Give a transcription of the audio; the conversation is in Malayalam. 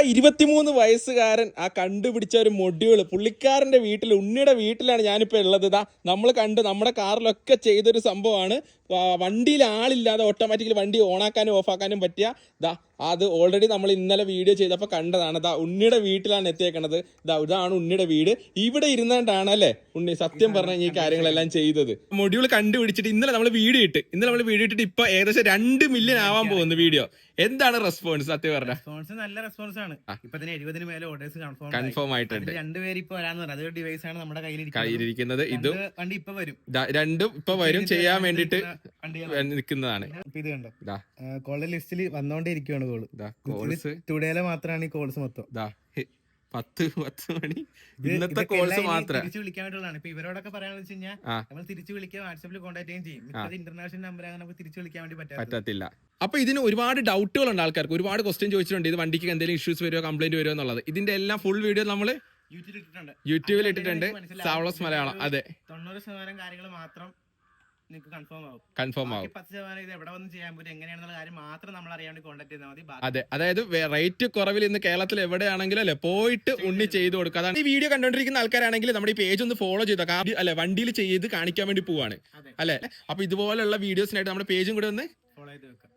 ഇരുപത്തിമൂന്ന് വയസ്സുകാരൻ ആ കണ്ടുപിടിച്ച ഒരു മൊഡ്യൂൾ പുള്ളിക്കാരന്റെ വീട്ടിൽ ഉണ്ണിയുടെ വീട്ടിലാണ് ഞാനിപ്പോൾ ഉള്ളത്. ഇതാ നമ്മൾ കണ്ട് നമ്മുടെ കാറിലൊക്കെ ചെയ്തൊരു സംഭവമാണ്. വണ്ടിയിൽ ആളില്ലാതെ ഓട്ടോമാറ്റിക്കലി വണ്ടി ഓണാക്കാനും ഓഫാക്കാനും പറ്റിയ ദാ അത് ഓൾറെഡി നമ്മൾ ഇന്നലെ വീഡിയോ ചെയ്തപ്പോൾ കണ്ടതാണ്. ദാ ഉണ്ണിയുടെ വീട്ടിലാണ് എത്തിയേക്കണത്. ദാ ഇതാണ് ഉണ്ണിയുടെ വീട്. ഇവിടെ ഇരുന്നുകൊണ്ടാണ് അല്ലേ ഉണ്ണി സത്യം പറഞ്ഞ ഈ കാര്യങ്ങളെല്ലാം ചെയ്തത്. മൊഡ്യൂൾ കണ്ടുപിടിച്ചിട്ട് ഇന്നലെ നമ്മൾ വീഡിയോ ഇട്ട്. ഇന്നലെ നമ്മൾ വീഡിയോ ഇട്ടിട്ട് ഇപ്പൊ ഏകദേശം രണ്ട് മില്യൺ ആവാൻ പോകുന്നു വീഡിയോ എന്താണ് റെസ്പോൺസ് സത്യം പറഞ്ഞ. റെസ്പോൺസ് നല്ല റെസ്പോൺസ് ആണ്. ഇപ്പൊ തന്നെ എഴുപതിന് മേലെ ഓർഡേഴ്സ് കൺഫേം കൺഫേം ആയിട്ടുണ്ട്. രണ്ടുപേര് ഇപ്പൊ വരാന്ന് പറഞ്ഞു. അതൊരു ഡിവൈസ് ആണ് നമ്മുടെ കയ്യിൽ കയ്യിലിരിക്കുന്നത്. ഇതും വണ്ടി ഇപ്പൊ വരും. രണ്ടും ഇപ്പൊ വരും. ചെയ്യാൻ വേണ്ടിട്ട് നിൽക്കുന്നതാണ് ഇത് കണ്ടോ. ദാ. ലിസ്റ്റിൽ വന്നോണ്ടേ ഇരിക്കുവാണ് കോൾ. ടുഡേയിലെ മാത്രമാണ് ഈ കോൾസ് മൊത്തം. പത്ത് പത്ത് മണി. ഇന്നത്തെ കോൾസ് മാത്രം. തിരിച്ചു വിളിക്കാൻ വേണ്ടിയുള്ളതാണ് ഇപ്പൊ ഇവരോടൊക്കെ പറയാന്ന് വെച്ച് കഴിഞ്ഞാൽ നമ്മൾ തിരിച്ചു വിളിക്കുക വാട്സാപ്പിൽ കോൺടാക്ട് ചെയ്യും. ഇന്റർനാഷണൽ നമ്പർ നമുക്ക് തിരിച്ചു വിളിക്കാൻ വേണ്ടി പറ്റാത്ത പറ്റത്തില്ല. അപ്പൊ ഇതിന് ഒരുപാട് ഡൗട്ടുകൾ ഉണ്ട് ആൾക്കാർക്ക്. ഒരുപാട് ക്വസ്റ്റ്യൻ ചോദിച്ചിട്ടുണ്ട്. ഇത് വണ്ടിക്ക് എന്തെങ്കിലും ഇഷ്യൂസ് വരുമോ കംപ്ലൈന്റ് വരുമോ എന്നുള്ളത്. ഇതിന്റെ എല്ലാം ഫുൾ വീഡിയോ നമ്മൾ യൂട്യൂബിൽ ഇട്ടിട്ടുണ്ട്. യൂട്യൂബിൽ ഇട്ടിട്ടുണ്ട്. സാവളസ് മലയാളം അതെ. തൊണ്ണൂറ് ശതമാനം കാര്യങ്ങൾ മാത്രം നിങ്ങൾക്ക് കൺഫേം ആവും. കൺഫേം ബാക്കി ആവും. പത്ത് ശതമാനം ഇത് എവിടെ വന്ന് ചെയ്യാൻ പറ്റും എങ്ങനെയാണെന്നുള്ള കാര്യം മാത്രം നമ്മൾ അറിയാൻ വേണ്ടി കോൺടാക്ട് ചെയ്താൽ മതി. അതെ അതായത് റേറ്റ് കുറവിൽ ഇന്ന് കേരളത്തിൽ എവിടെയാണെങ്കിലും അല്ലെ പോയിട്ട് ഉണ്ണി ചെയ്ത് കൊടുക്കുക. അതാണ് ഈ വീഡിയോ കണ്ടുകൊണ്ടിരിക്കുന്ന ആൾക്കാരാണെങ്കിൽ നമ്മുടെ ഈ പേജ് ഒന്ന് ഫോളോ ചെയ്തോ അല്ലെ വണ്ടിയിൽ ചെയ്ത് കാണിക്കാൻ വേണ്ടി പോവാണ്. അല്ലെ? അപ്പൊ ഇതുപോലുള്ള വീഡിയോസിനായിട്ട് നമ്മുടെ പേജും കൂടെ ഒന്ന് ഫോളോ ചെയ്ത് വെക്കാം.